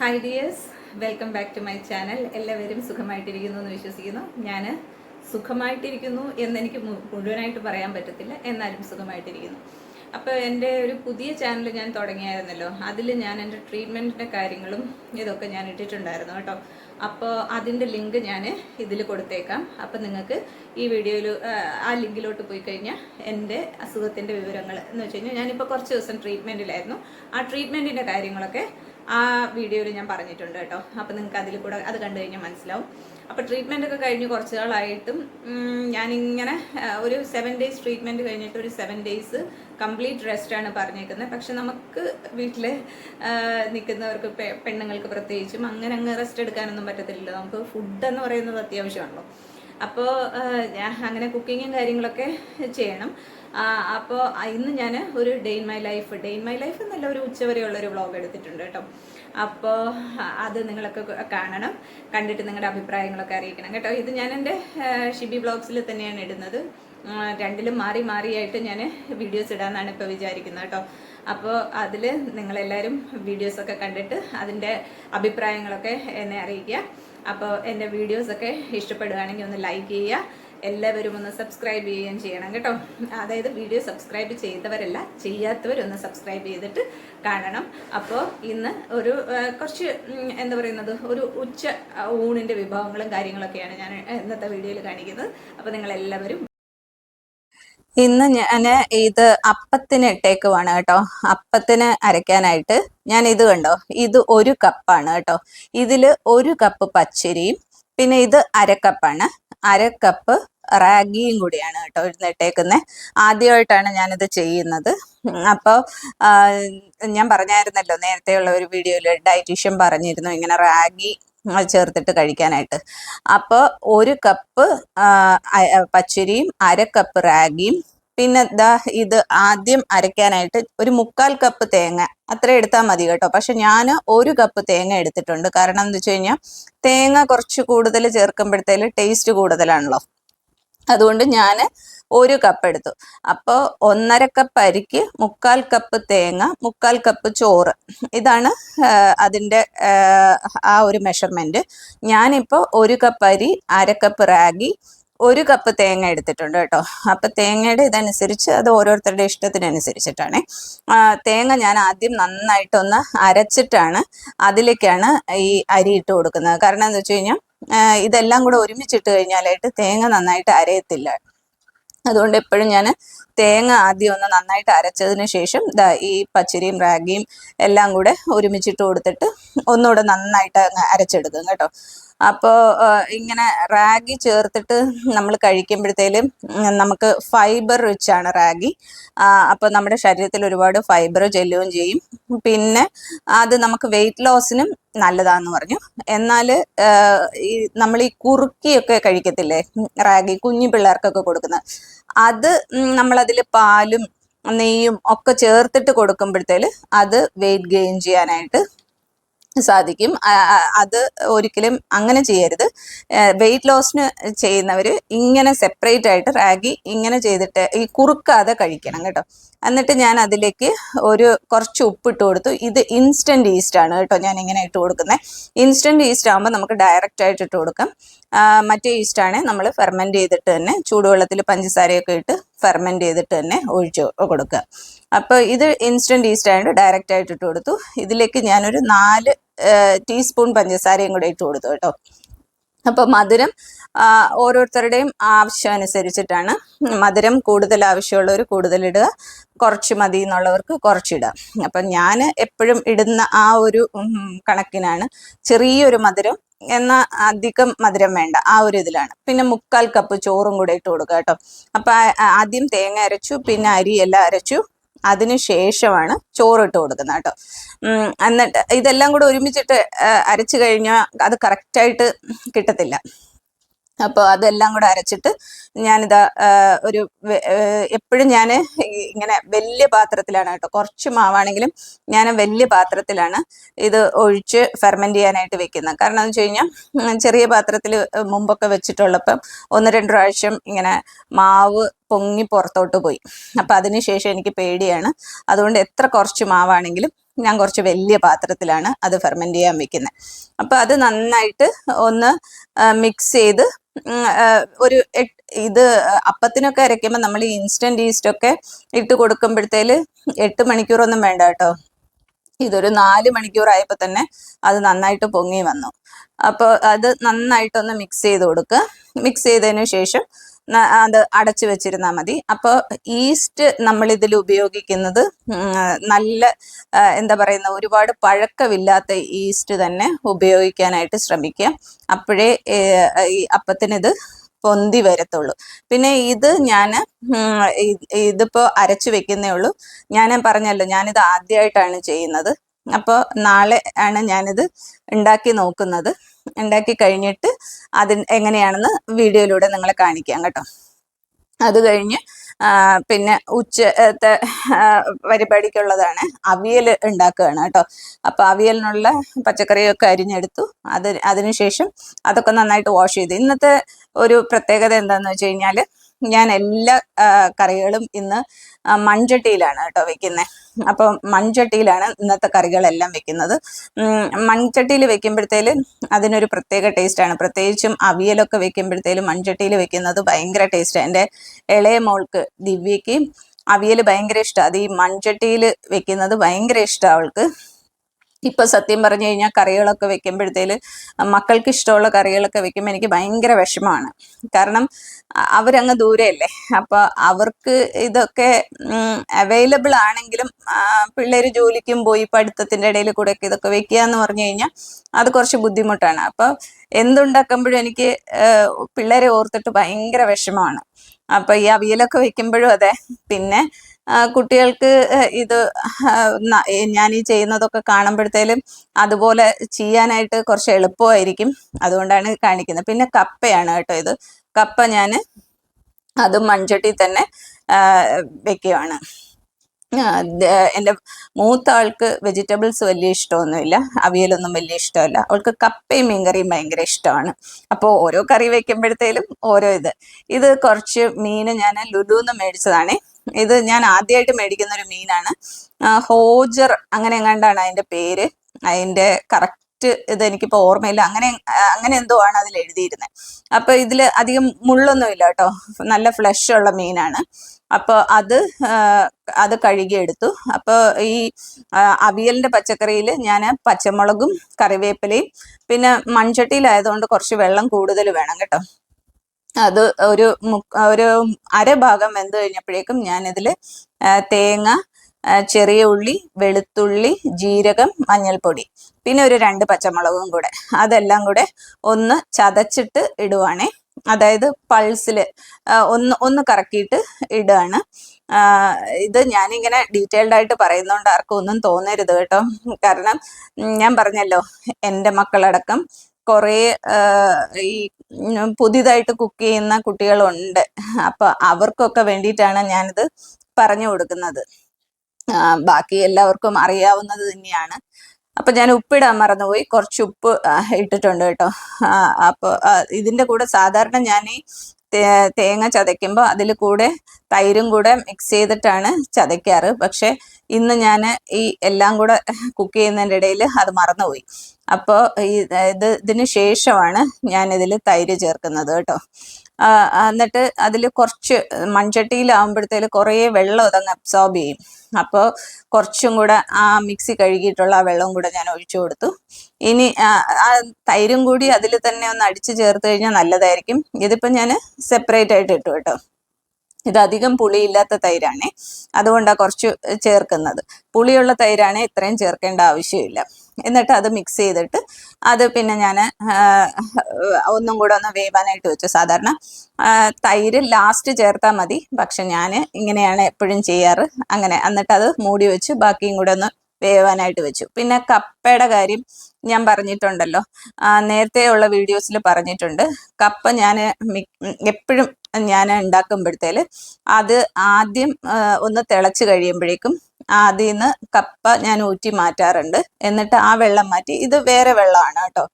Hi dears welcome back to my channel എല്ലാവരും സുഖമായിട്ടിരിക്കുന്നു എന്ന് വിശ്വസിക്കുന്നു. ഞാൻ സുഖമായിട്ടിരിക്കുന്നു എന്നെനിക്ക് മുഴുവനായിട്ട് പറയാൻ പറ്റത്തില്ല. എന്നാലും സുഖമായിട്ടിരിക്കുന്നു. അപ്പോൾ എന്റെ ഒരു പുതിയ ചാനൽ ഞാൻ തുടങ്ങിയായിരുന്നല്ലോ. അതിൽ ഞാൻ എന്റെ ട്രീറ്റ്മെന്റിന്റെ കാര്യങ്ങളും ഇതൊക്കെ ഞാൻ ഇട്ടിട്ടുണ്ടായിരുന്നു കേട്ടോ. അപ്പോൾ അതിന്റെ ലിങ്ക് ഞാൻ ഇതിൽ കൊടുത്തേക്കാം. അപ്പോൾ നിങ്ങൾക്ക് ഈ വീഡിയോയിൽ ആ ലിങ്കിലോട്ട് പോയി കഴിഞ്ഞാൽ എന്റെ അസുഖത്തിന്റെ വിവരങ്ങൾ എന്ന് വെച്ച് കഴിഞ്ഞാൽ ഞാനിപ്പോൾ കുറച്ച് ദിവസം ട്രീറ്റ്മെന്റിലായിരുന്നു ആ ട്രീറ്റ്മെന്റിന്റെ കാര്യങ്ങളൊക്കെ ആ വീഡിയോയിൽ ഞാൻ പറഞ്ഞിട്ടുണ്ട് കേട്ടോ. അപ്പോൾ നിങ്ങൾക്ക് അതിൽ കൂടെ അത് കണ്ടു കഴിഞ്ഞാൽ മനസ്സിലാവും. അപ്പോൾ ട്രീറ്റ്മെന്റ് ഒക്കെ കഴിഞ്ഞ് കുറച്ച് നാളായിട്ടും ഞാനിങ്ങനെ ഒരു സെവൻ ഡേയ്സ് ട്രീറ്റ്മെന്റ് കഴിഞ്ഞിട്ട് ഒരു സെവൻ ഡേയ്സ് കംപ്ലീറ്റ് റെസ്റ്റാണ് പറഞ്ഞേക്കുന്നത്. പക്ഷെ നമുക്ക് വീട്ടിൽ നിൽക്കുന്നവർക്ക് പെണ്ണുങ്ങൾക്ക് പ്രത്യേകിച്ചും അങ്ങനെ അങ്ങ് റെസ്റ്റ് എടുക്കാനൊന്നും പറ്റത്തില്ലല്ലോ. നമുക്ക് ഫുഡ് എന്ന് പറയുന്നത് അത്യാവശ്യമാണല്ലോ. അപ്പോൾ അങ്ങനെ കുക്കിങ്ങും കാര്യങ്ങളൊക്കെ ചെയ്യണം. അപ്പോൾ ഇന്ന് ഞാൻ ഒരു day in my life day in my life എന്നല്ല ഒരു ഉച്ചവരെയുള്ളൊരു വ്ളോഗ് എടുത്തിട്ടുണ്ട് കേട്ടോ. അപ്പോൾ അത് നിങ്ങളൊക്കെ കാണണം. കണ്ടിട്ട് നിങ്ങളുടെ അഭിപ്രായങ്ങളൊക്കെ അറിയിക്കണം കേട്ടോ. ഇത് ഞാൻ എന്റെ ഷിബി ബ്ലോഗ്സിൽ തന്നെയാണ് ഇടുന്നത്. രണ്ടിലും മാറി മാറിയായിട്ട് ഞാൻ വീഡിയോസ് ഇടാമെന്നാണ് ഇപ്പോൾ വിചാരിക്കുന്നത് കേട്ടോ. അപ്പോൾ അതിൽ നിങ്ങളെല്ലാവരും വീഡിയോസൊക്കെ കണ്ടിട്ട് അതിന്റെ അഭിപ്രായങ്ങളൊക്കെ എന്നെ അറിയിക്കുക. അപ്പോൾ എന്റെ വീഡിയോസൊക്കെ ഇഷ്ടപ്പെടുകയാണെങ്കിൽ ഒന്ന് ലൈക്ക് ചെയ്യുക. എല്ലാവരും ഒന്ന് സബ്സ്ക്രൈബ് ചെയ്യുകയും ചെയ്യണം കേട്ടോ. അതായത് വീഡിയോ സബ്സ്ക്രൈബ് ചെയ്തവരല്ല ചെയ്യാത്തവരൊന്ന് സബ്സ്ക്രൈബ് ചെയ്തിട്ട് കാണണം. അപ്പോൾ ഇന്ന് ഒരു കുറച്ച് എന്താ പറയുന്നത് ഒരു ഉച്ച ഊണിന്റെ വിഭവങ്ങളും കാര്യങ്ങളൊക്കെയാണ് ഞാൻ ഇന്നത്തെ വീഡിയോയിൽ കാണിക്കുന്നത്. അപ്പോൾ നിങ്ങളെല്ലാവരും ഇന്ന് ഞാൻ ഇത് അപ്പത്തിന് ഇട്ടേക്കുവാണ് കേട്ടോ. അപ്പത്തിന് അരയ്ക്കാനായിട്ട് ഞാൻ ഇത് കണ്ടോ? ഇത് ഒരു കപ്പാണ് കേട്ടോ. ഇതിൽ ഒരു കപ്പ് പച്ചരിയും പിന്നെ ഇത് അരക്കപ്പാണ്. അരക്കപ്പ് റാഗിയും കൂടിയാണ് കേട്ടോ ഇട്ടേക്കുന്നത് ആദ്യമായിട്ടാണ് ഞാനിത് ചെയ്യുന്നത്. അപ്പോൾ ഞാൻ പറഞ്ഞായിരുന്നല്ലോ നേരത്തെയുള്ള ഒരു വീഡിയോയിൽ ഡയറ്റീഷ്യൻ പറഞ്ഞിരുന്നു ഇങ്ങനെ റാഗി ചേർത്തിട്ട് കഴിക്കാനായിട്ട്. അപ്പോൾ ഒരു കപ്പ് പച്ചരിയും അര കപ്പ് റാഗിയും പിന്നെ ദാ ഇത് ആദ്യം അരയ്ക്കാനായിട്ട് ഒരു മുക്കാൽ കപ്പ് തേങ്ങ. അത്ര എടുത്താൽ മതി കേട്ടോ. പക്ഷെ ഞാൻ ഒരു കപ്പ് തേങ്ങ എടുത്തിട്ടുണ്ട്. കാരണം എന്താ വെച്ച് കഴിഞ്ഞാൽ തേങ്ങ കുറച്ച് കൂടുതൽ ചേർക്കുമ്പോഴത്തേൽ ടേസ്റ്റ് കൂടുതലാണല്ലോ. അതുകൊണ്ട് ഞാൻ ഒരു കപ്പ് എടുത്തു. അപ്പോൾ ഒന്നര കപ്പ് അരിക്ക് മുക്കാൽ കപ്പ് തേങ്ങ മുക്കാൽ കപ്പ് ചോറ്. ഇതാണ് അതിന്റെ ആ ഒരു മെഷർമെന്റ് ഞാനിപ്പോൾ ഒരു കപ്പ് അരി അര കപ്പ് റാഗി ഒരു കപ്പ് തേങ്ങ എടുത്തിട്ടുണ്ട് കേട്ടോ. അപ്പം തേങ്ങയുടെ ഇതനുസരിച്ച് അത് ഓരോരുത്തരുടെ ഇഷ്ടത്തിനനുസരിച്ചിട്ടാണ്. തേങ്ങ ഞാൻ ആദ്യം നന്നായിട്ടൊന്ന് അരച്ചിട്ടാണ് അതിലേക്കാണ് ഈ അരി ഇട്ട് കൊടുക്കുന്നത്. കാരണം എന്താ വെച്ച് കഴിഞ്ഞാൽ ഇതെല്ലാം കൂടെ ഒരുമിച്ചിട്ട് കഴിഞ്ഞാലായിട്ട് തേങ്ങ നന്നായിട്ട് അരയത്തില്ല. അതുകൊണ്ട് എപ്പോഴും ഞാൻ തേങ്ങ ആദ്യം ഒന്ന് നന്നായിട്ട് അരച്ചതിന് ശേഷം ഈ പച്ചരിയും റാഗിയും എല്ലാം കൂടെ ഒരുമിച്ചിട്ട് കൊടുത്തിട്ട് ഒന്നുകൂടെ നന്നായിട്ട് അങ്ങ് അരച്ചെടുക്കും കേട്ടോ. അപ്പോൾ ഇങ്ങനെ റാഗി ചേർത്തിട്ട് നമ്മൾ കഴിക്കുമ്പോഴത്തേലും നമുക്ക് ഫൈബർ റിച്ച് ആണ് റാഗി അപ്പോൾ നമ്മുടെ ശരീരത്തിൽ ഒരുപാട് ഫൈബർ ചെല്ലുകയും ചെയ്യും. പിന്നെ അത് നമുക്ക് വെയിറ്റ് ലോസിനും നല്ലതാന്ന് പറഞ്ഞു. എന്നാൽ ഈ നമ്മൾ ഈ കുറുക്കിയൊക്കെ കഴിക്കത്തില്ലേ? റാഗി കുഞ്ഞു പിള്ളേർക്കൊക്കെ കൊടുക്കുന്നത് അത് നമ്മളതിൽ പാലും നെയ്യും ഒക്കെ ചേർത്തിട്ട് കൊടുക്കുമ്പോഴത്തേൽ അത് വെയിറ്റ് ഗെയിൻ ചെയ്യാനായിട്ട് സാധിക്കും. അത് ഒരിക്കലും അങ്ങനെ ചെയ്യരുത്. വെയിറ്റ് ലോസിന് ചെയ്യുന്നവർ ഇങ്ങനെ സെപ്പറേറ്റ് ആയിട്ട് റാഗി ഇങ്ങനെ ചെയ്തിട്ട് ഈ കുറുക്കാതെ കഴിക്കണം കേട്ടോ. എന്നിട്ട് ഞാൻ അതിലേക്ക് ഒരു കുറച്ച് ഉപ്പിട്ട് കൊടുത്തു. ഇത് ഇൻസ്റ്റന്റ് ഈസ്റ്റ് ആണ് കേട്ടോ ഞാൻ ഇങ്ങനെ ഇട്ട് കൊടുക്കുന്നത് ഇൻസ്റ്റന്റ് ഈസ്റ്റ് ആകുമ്പോൾ നമുക്ക് ഡയറക്റ്റ് ആയിട്ട് ഇട്ട് കൊടുക്കാം. മറ്റേ ആണ് നമ്മൾ ഫെർമെന്റ് ചെയ്തിട്ട് തന്നെ ചൂടുവെള്ളത്തിൽ പഞ്ചസാരയൊക്കെ ഇട്ട് ഫെർമെന്റ് ചെയ്തിട്ട് തന്നെ ഒഴിച്ച് കൊടുക്കുക. അപ്പോൾ ഇത് ഇൻസ്റ്റന്റ് ഈസ്റ്റ് ആയതുകൊണ്ട് ഡയറക്റ്റ് ആയിട്ട് ഇട്ട് കൊടുത്തു. ഇതിലേക്ക് ഞാനൊരു നാല് ടീസ്പൂൺ പഞ്ചസാരയും കൂടെ ഇട്ട് കൊടുത്തു കേട്ടോ. അപ്പോൾ മധുരം ഓരോരുത്തരുടെയും ആവശ്യം അനുസരിച്ചിട്ടാണ്. മധുരം കൂടുതൽ ആവശ്യമുള്ളവർ കൂടുതൽ ഇടുക. കുറച്ച് മതി എന്നുള്ളവർക്ക് കുറച്ചിടുക അപ്പം ഞാൻ എപ്പോഴും ഇടുന്ന ആ ഒരു കണക്കിനാണ് ചെറിയൊരു മധുരം എന്ന അധികം മധുരം വേണ്ട. ആ ഒരു ഇതിലാണ്. പിന്നെ മുക്കാൽ കപ്പ് ചോറും കൂടെ ഇട്ട് കൊടുക്കുക കേട്ടോ. അപ്പം ആദ്യം തേങ്ങ അരച്ചു പിന്നെ അരി എല്ലാം അരച്ചു. അതിന് ശേഷമാണ് ചോറ് ഇട്ട് കൊടുക്കുന്നത് കേട്ടോ. എന്നിട്ട് ഇതെല്ലാം കൂടെ ഒരുമിച്ചിട്ട് അരച്ചു കഴിഞ്ഞാൽ അത് കറക്റ്റായിട്ട് കിട്ടത്തില്ല. അപ്പോൾ അതെല്ലാം കൂടെ അരച്ചിട്ട് ഞാനിതാ ഒരു എപ്പോഴും ഞാൻ ഇങ്ങനെ വലിയ പാത്രത്തിലാണ് കേട്ടോ. കുറച്ച് മാവാണെങ്കിലും ഞാൻ വലിയ പാത്രത്തിലാണ് ഇത് ഒഴിച്ച് ഫെർമെന്റ് ചെയ്യാനായിട്ട് വെക്കുന്നത്. കാരണം എന്ന് വെച്ച് കഴിഞ്ഞാൽ ചെറിയ പാത്രത്തിൽ മുമ്പൊക്കെ വെച്ചിട്ടുള്ളപ്പം ഒന്ന് രണ്ട് പ്രാവശ്യം ഇങ്ങനെ മാവ് പൊങ്ങി പുറത്തോട്ട് പോയി. അപ്പം അതിനുശേഷം എനിക്ക് പേടിയാണ്. അതുകൊണ്ട് എത്ര കുറച്ച് മാവാണെങ്കിലും ഞാൻ കുറച്ച് വലിയ പാത്രത്തിലാണ് അത് ഫെർമെന്റ് ചെയ്യാൻ വെക്കുന്നത്. അപ്പോൾ അത് നന്നായിട്ട് ഒന്ന് മിക്സ് ചെയ്ത് ഒരു ഇത് അപ്പത്തിനൊക്കെ അരയ്ക്കുമ്പോൾ നമ്മൾ ഇൻസ്റ്റന്റ് ഈസ്റ്റ് ഒക്കെ ഇട്ട് കൊടുക്കുമ്പോഴത്തേൽ എട്ട് മണിക്കൂറൊന്നും വേണ്ട കേട്ടോ. ഇതൊരു നാല് മണിക്കൂറായപ്പോൾ തന്നെ അത് നന്നായിട്ട് പൊങ്ങി വന്നു. അപ്പോൾ അത് നന്നായിട്ടൊന്ന് മിക്സ് ചെയ്ത് കൊടുക്കുക മിക്സ് ചെയ്തതിന് ശേഷം അത് അടച്ചു വെച്ചിരുന്നാൽ മതി. അപ്പോൾ ഈസ്റ്റ് നമ്മൾ ഉപയോഗിക്കുന്നത് നല്ല എന്താ പറയുന്ന ഒരുപാട് പഴക്കമില്ലാത്ത ഈസ്റ്റ് തന്നെ ഉപയോഗിക്കാനായിട്ട് ശ്രമിക്കുക. അപ്പോഴേ ഈ അപ്പത്തിനിത് പൊന്തി വരത്തുള്ളൂ. പിന്നെ ഇത് ഞാൻ ഇതിപ്പോൾ അരച്ചു വെക്കുന്നേ ഉള്ളൂ. ഞാൻ പറഞ്ഞല്ലോ ഞാനിത് ആദ്യമായിട്ടാണ് ചെയ്യുന്നത്. അപ്പോൾ നാളെ ആണ് ഞാനിത് ഉണ്ടാക്കി നോക്കുന്നത്. ഉണ്ടാക്കി കഴിഞ്ഞിട്ട് അതിന് എങ്ങനെയാണെന്ന് വീഡിയോയിലൂടെ നിങ്ങളെ കാണിക്കാം കേട്ടോ. അത് കഴിഞ്ഞ് പിന്നെ ഉച്ചത്തെ പരിപാടിക്കുള്ളതാണ് അവിയൽ ഉണ്ടാക്കുകയാണ് കേട്ടോ. അപ്പോൾ അവിയലിനുള്ള പച്ചക്കറിയൊക്കെ അരിഞ്ഞെടുത്തു. അത് അതിനുശേഷം അതൊക്കെ നന്നായിട്ട് വാഷ് ചെയ്തു. ഇന്നത്തെ ഒരു പ്രത്യേകത എന്താണെന്ന് വെച്ച് കഴിഞ്ഞാൽ ഞാൻ എല്ലാ കറികളും ഇന്ന് മൺചട്ടിയിലാണ് കേട്ടോ വെക്കുന്നത് അപ്പോൾ മൺചട്ടിയിലാണ് ഇന്നത്തെ കറികളെല്ലാം വെക്കുന്നത്. മൺചട്ടിയിൽ വെക്കുമ്പോഴത്തേൽ അതിനൊരു പ്രത്യേക ടേസ്റ്റാണ്. പ്രത്യേകിച്ചും അവിയലൊക്കെ വെക്കുമ്പോഴത്തേലും മൺചട്ടിയിൽ വെക്കുന്നത് ഭയങ്കര ടേസ്റ്റാണ് എന്റെ ഇളയ മോൾക്ക് ദിവ്യയ്ക്ക് അവിയൽ ഭയങ്കര ഇഷ്ടമാണ് അത് ഈ മൺചട്ടിയിൽ വെക്കുന്നത് ഭയങ്കര ഇഷ്ടമാണ് അവൾക്ക്. ഇപ്പൊ സത്യം പറഞ്ഞു കഴിഞ്ഞാൽ കറികളൊക്കെ വെക്കുമ്പോഴത്തേൽ മക്കൾക്ക് ഇഷ്ടമുള്ള കറികളൊക്കെ വെക്കുമ്പോൾ എനിക്ക് ഭയങ്കര വിഷമമാണ്. കാരണം അവരങ്ങ് ദൂരെയല്ലേ? അപ്പൊ അവർക്ക് ഇതൊക്കെ അവൈലബിൾ ആണെങ്കിലും പിള്ളേർ ജോലിക്കും പോയി പഠിത്തത്തിന്റെ ഇടയിൽ കൂടെ ഒക്കെ ഇതൊക്കെ വെക്കുക എന്ന് പറഞ്ഞു കഴിഞ്ഞാൽ അത് കുറച്ച് ബുദ്ധിമുട്ടാണ്. അപ്പൊ എന്തുണ്ടാക്കുമ്പോഴും എനിക്ക് പിള്ളേരെ ഓർത്തിട്ട് ഭയങ്കര വിഷമമാണ്. അപ്പൊ ഈ അവിയലൊക്കെ വെക്കുമ്പോഴും അതെ. പിന്നെ കുട്ടികൾക്ക് ഇത് ഞാൻ ഈ ചെയ്യുന്നതൊക്കെ കാണുമ്പോഴത്തേലും അതുപോലെ ചെയ്യാനായിട്ട് കുറച്ച് എളുപ്പമായിരിക്കും. അതുകൊണ്ടാണ് കാണിക്കുന്നത്. പിന്നെ കപ്പയാണ് കേട്ടോ ഇത്. കപ്പ ഞാൻ അതും മൺചട്ടി തന്നെ വെക്കുകയാണ് എന്റെ മൂത്ത ആൾക്ക് വെജിറ്റബിൾസ് വലിയ ഇഷ്ടമൊന്നുമില്ല. അവിയലൊന്നും വലിയ ഇഷ്ടമല്ല. അവൾക്ക് കപ്പയും മീൻകറിയും ഭയങ്കര ഇഷ്ടമാണ്. അപ്പോൾ ഓരോ കറി വെക്കുമ്പോഴത്തേലും ഓരോ ഇത്. ഇത് കുറച്ച് മീൻ ഞാൻ ലുലുന്ന് മേടിച്ചതാണ്. ഇത് ഞാൻ ആദ്യമായിട്ട് മേടിക്കുന്ന ഒരു മീനാണ് ഹോജർ അങ്ങനെ എങ്ങാണ്ടാണ് അതിന്റെ പേര്. അതിന്റെ കറക്റ്റ് ഇത് എനിക്കിപ്പോ ഓർമ്മയില്ല. അങ്ങനെ അങ്ങനെ എന്തോ ആണ് അതിൽ എഴുതിയിരുന്നത് അപ്പൊ ഇതിൽ അധികം മുള്ളൊന്നുമില്ല കേട്ടോ. നല്ല ഫ്ലഷ് ഉള്ള മീനാണ്. അപ്പോൾ അത് അത് കഴുകിയെടുത്തു അപ്പോൾ ഈ അവിയലിന്റെ പച്ചക്കറിയിൽ ഞാൻ പച്ചമുളകും കറിവേപ്പിലയും പിന്നെ മൺചട്ടിയിലായതുകൊണ്ട് കുറച്ച് വെള്ളം കൂടുതൽ വേണം കേട്ടോ. അത് ഒരു ഒരു അരഭാഗം വെന്ത് കഴിഞ്ഞപ്പോഴേക്കും ഞാനിതിൽ തേങ്ങ ചെറിയ ഉള്ളി വെളുത്തുള്ളി ജീരകം മഞ്ഞൾപ്പൊടി പിന്നെ ഒരു രണ്ട് പച്ചമുളകും കൂടെ അതെല്ലാം കൂടെ ഒന്ന് ചതച്ചിട്ട് ഇടുവാണേ. അതായത് പൾസിൽ ഒന്ന് ഒന്ന് കറക്കിയിട്ട് ഇടുകയാണ് ഇത് ഞാനിങ്ങനെ ഡീറ്റെയിൽഡ് ആയിട്ട് പറയുന്നതുകൊണ്ട് ആർക്കും ഒന്നും തോന്നരുത് കേട്ടോ. കാരണം ഞാൻ പറഞ്ഞല്ലോ എന്റെ മക്കളടക്കം കുറേ ഈ പുതിയതായിട്ട് കുക്ക് ചെയ്യുന്ന കുട്ടികളുണ്ട്. അപ്പൊ അവർക്കൊക്കെ വേണ്ടിയിട്ടാണ് ഞാനിത് പറഞ്ഞു കൊടുക്കുന്നത്. ബാക്കി എല്ലാവർക്കും അറിയാവുന്നത് തന്നെയാണ്. അപ്പൊ ഞാൻ ഉപ്പിടാൻ മറന്നുപോയി. കുറച്ച് ഉപ്പ് ഇട്ടിട്ടുണ്ട് കേട്ടോ. അപ്പോൾ അപ്പൊ ഇതിന്റെ കൂടെ സാധാരണ ഞാൻ തേങ്ങ ചതയ്ക്കുമ്പോൾ അതിൽ കൂടെ തൈരും കൂടെ മിക്സ് ചെയ്തിട്ടാണ് ചതയ്ക്കാറ്. പക്ഷെ ഇന്ന് ഞാൻ ഈ എല്ലാം കൂടെ കുക്ക് ചെയ്യുന്നതിന്റെ ഇടയിൽ അത് മറന്നുപോയി. അപ്പോൾ ഈ ഇത് ഇതിന് ശേഷമാണ് ഞാനിതിൽ തൈര് ചേർക്കുന്നത് കേട്ടോ. എന്നിട്ട് അതിൽ കുറച്ച് മൺചട്ടിയിലാവുമ്പോഴത്തേൽ കുറേ വെള്ളം അതങ്ങ് അബ്സോർബ് ചെയ്യും. അപ്പോൾ കുറച്ചും കൂടെ ആ മിക്സി കഴുകിയിട്ടുള്ള ആ വെള്ളവും കൂടെ ഞാൻ ഒഴിച്ചു കൊടുത്തു. ഇനി ആ, ആ തൈരും കൂടി അതിൽ തന്നെ ഒന്ന് അടിച്ചു ചേർത്ത് കഴിഞ്ഞാൽ നല്ലതായിരിക്കും. ഇതിപ്പോൾ ഞാൻ സെപ്പറേറ്റ് ആയിട്ട് ഇട്ടു കേട്ടോ. ഇത് അധികം പുളിയില്ലാത്ത തൈരാണേ. അതുകൊണ്ടാണ് കുറച്ച് ചേർക്കുന്നത്. പുളിയുള്ള തൈരാണേ ഇത്രയും ചേർക്കേണ്ട ആവശ്യമില്ല. എന്നിട്ട് അത് മിക്സ് ചെയ്തിട്ട് അത് പിന്നെ ഞാൻ ഒന്നും കൂടെ ഒന്ന് വേവാനായിട്ട് വെച്ചു. സാധാരണ തൈര് ലാസ്റ്റ് ചേർത്താൽ മതി. പക്ഷെ ഞാൻ ഇങ്ങനെയാണ് എപ്പോഴും ചെയ്യാറ്. അങ്ങനെ എന്നിട്ട് അത് മൂടി വെച്ച് ബാക്കിയും കൂടെ ഒന്ന് വേവാനായിട്ട് വെച്ചു. പിന്നെ കപ്പയുടെ കാര്യം ഞാൻ പറഞ്ഞിട്ടുണ്ടല്ലോ. നേരത്തെ ഉള്ള വീഡിയോസിൽ പറഞ്ഞിട്ടുണ്ട്. കപ്പ ഞാൻ എപ്പോഴും ഞാൻ ഉണ്ടാക്കുമ്പോഴത്തേൽ അത് ആദ്യം ഒന്ന് തിളച്ച് കഴിയുമ്പോഴേക്കും ആദ്യം നിന്ന് കപ്പ ഞാൻ ഊറ്റി മാറ്റാറുണ്ട്. എന്നിട്ട് ആ വെള്ളം മാറ്റി. ഇത് വേറെ വെള്ളമാണ് കേട്ടോ.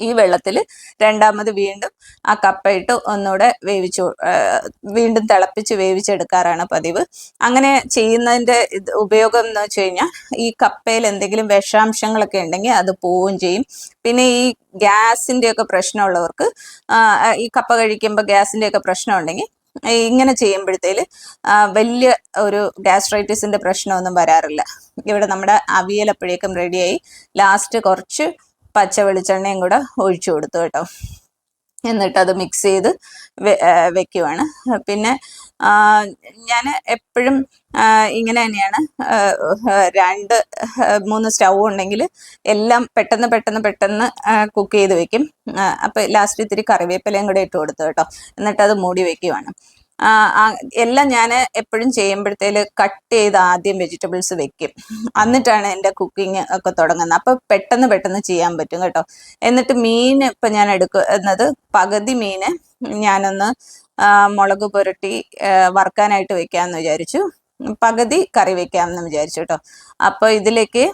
ഈ വെള്ളത്തിൽ രണ്ടാമത് വീണ്ടും ആ കപ്പയിട്ട് ഒന്നുകൂടെ വേവിച്ചു വീണ്ടും തിളപ്പിച്ച് വേവിച്ചെടുക്കാറാണ് പതിവ്. അങ്ങനെ ചെയ്യുന്നതിന്റെ ഉപയോഗം എന്ന് വെച്ച് കഴിഞ്ഞാൽ ഈ കപ്പയിൽ എന്തെങ്കിലും വിഷാംശങ്ങളൊക്കെ ഉണ്ടെങ്കിൽ അത് പോവുകയും ചെയ്യും. പിന്നെ ഈ ഗ്യാസിന്റെ ഒക്കെ പ്രശ്നമുള്ളവർക്ക് ഈ കപ്പ കഴിക്കുമ്പോൾ ഗ്യാസിന്റെ ഒക്കെ പ്രശ്നം ഉണ്ടെങ്കിൽ ഇങ്ങനെ ചെയ്യുമ്പോഴത്തേൽ വലിയ ഒരു ഗ്യാസ്ട്രൈറ്റിസിന്റെ പ്രശ്നമൊന്നും വരാറില്ല. ഇവിടെ നമ്മുടെ അവിയൽ അപ്പോഴേക്കും റെഡിയായി ലാസ്റ്റ് കുറച്ച് പച്ച വെളിച്ചെണ്ണയും കൂടെ ഒഴിച്ചു കൊടുത്തു കേട്ടോ. എന്നിട്ട് അത് മിക്സ് ചെയ്ത് വെക്കുവാണ്. പിന്നെ ഞാൻ എപ്പോഴും ഇങ്ങനെ തന്നെയാണ് രണ്ട് മൂന്ന് സ്റ്റൗ ഉണ്ടെങ്കിൽ എല്ലാം പെട്ടെന്ന് പെട്ടെന്ന് പെട്ടെന്ന് കുക്ക് ചെയ്ത് വെക്കും. അപ്പം ലാസ്റ്റ് ഇത്തിരി കറിവേപ്പിലയും കൂടെ ഇട്ട് കൊടുത്തു കേട്ടോ. എന്നിട്ട് അത് മൂടി വെക്കുവാണ്. എല്ലാം ഞാൻ എപ്പോഴും ചെയ്യുമ്പോഴത്തേൽ കട്ട് ചെയ്ത് ആദ്യം വെജിറ്റബിൾസ് വെക്കും. എന്നിട്ടാണ് എന്റെ കുക്കിംഗ് ഒക്കെ തുടങ്ങുന്നത്. അപ്പോൾ പെട്ടെന്ന് പെട്ടെന്ന് ചെയ്യാൻ പറ്റും കേട്ടോ. എന്നിട്ട് മീൻ ഇപ്പം ഞാൻ എടുക്കുന്നത് പകുതി മീൻ ഞാനൊന്ന് മുളക് പുരട്ടി വറുക്കാനായിട്ട് വെക്കാമെന്ന് വിചാരിച്ചു. പകുതി കറി വെക്കാമെന്ന് വിചാരിച്ചു കേട്ടോ. അപ്പോൾ ഇതിലേക്ക്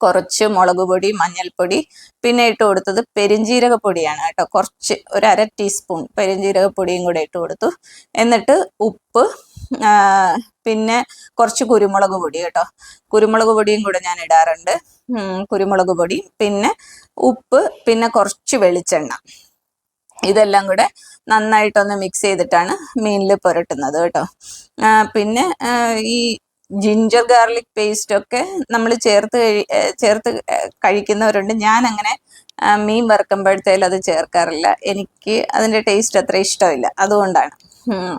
കുറച്ച് മുളക് പൊടി മഞ്ഞൾപ്പൊടി പിന്നെ ഇട്ട് കൊടുത്തത് പെരിഞ്ജീരക പൊടിയാണ് കേട്ടോ. കുറച്ച് ഒരു അര ടീസ്പൂൺ പെരിഞ്ജീരക പൊടിയും കൂടെ ഇട്ട് കൊടുത്തു. എന്നിട്ട് ഉപ്പ് പിന്നെ കുറച്ച് കുരുമുളക് പൊടി കേട്ടോ. കുരുമുളക് പൊടിയും കൂടെ ഞാൻ ഇടാറുണ്ട്. കുരുമുളക് പൊടി പിന്നെ ഉപ്പ് പിന്നെ കുറച്ച് വെളിച്ചെണ്ണ. ഇതെല്ലാം കൂടെ നന്നായിട്ടൊന്ന് മിക്സ് ചെയ്തിട്ടാണ് മീനിൽ പുരട്ടുന്നത് കേട്ടോ. പിന്നെ ഈ ജിഞ്ചർ ഗാർലിക് പേസ്റ്റ് ഒക്കെ നമ്മൾ ചേർത്ത് കഴി ചേർത്ത് കഴിക്കുന്നവരുണ്ട്. ഞാൻ അങ്ങനെ മീൻ വറുക്കുമ്പോഴത്തേലും അത് ചേർക്കാറില്ല. എനിക്ക് അതിന്റെ ടേസ്റ്റ് അത്ര ഇഷ്ടമില്ല. അതുകൊണ്ടാണ്.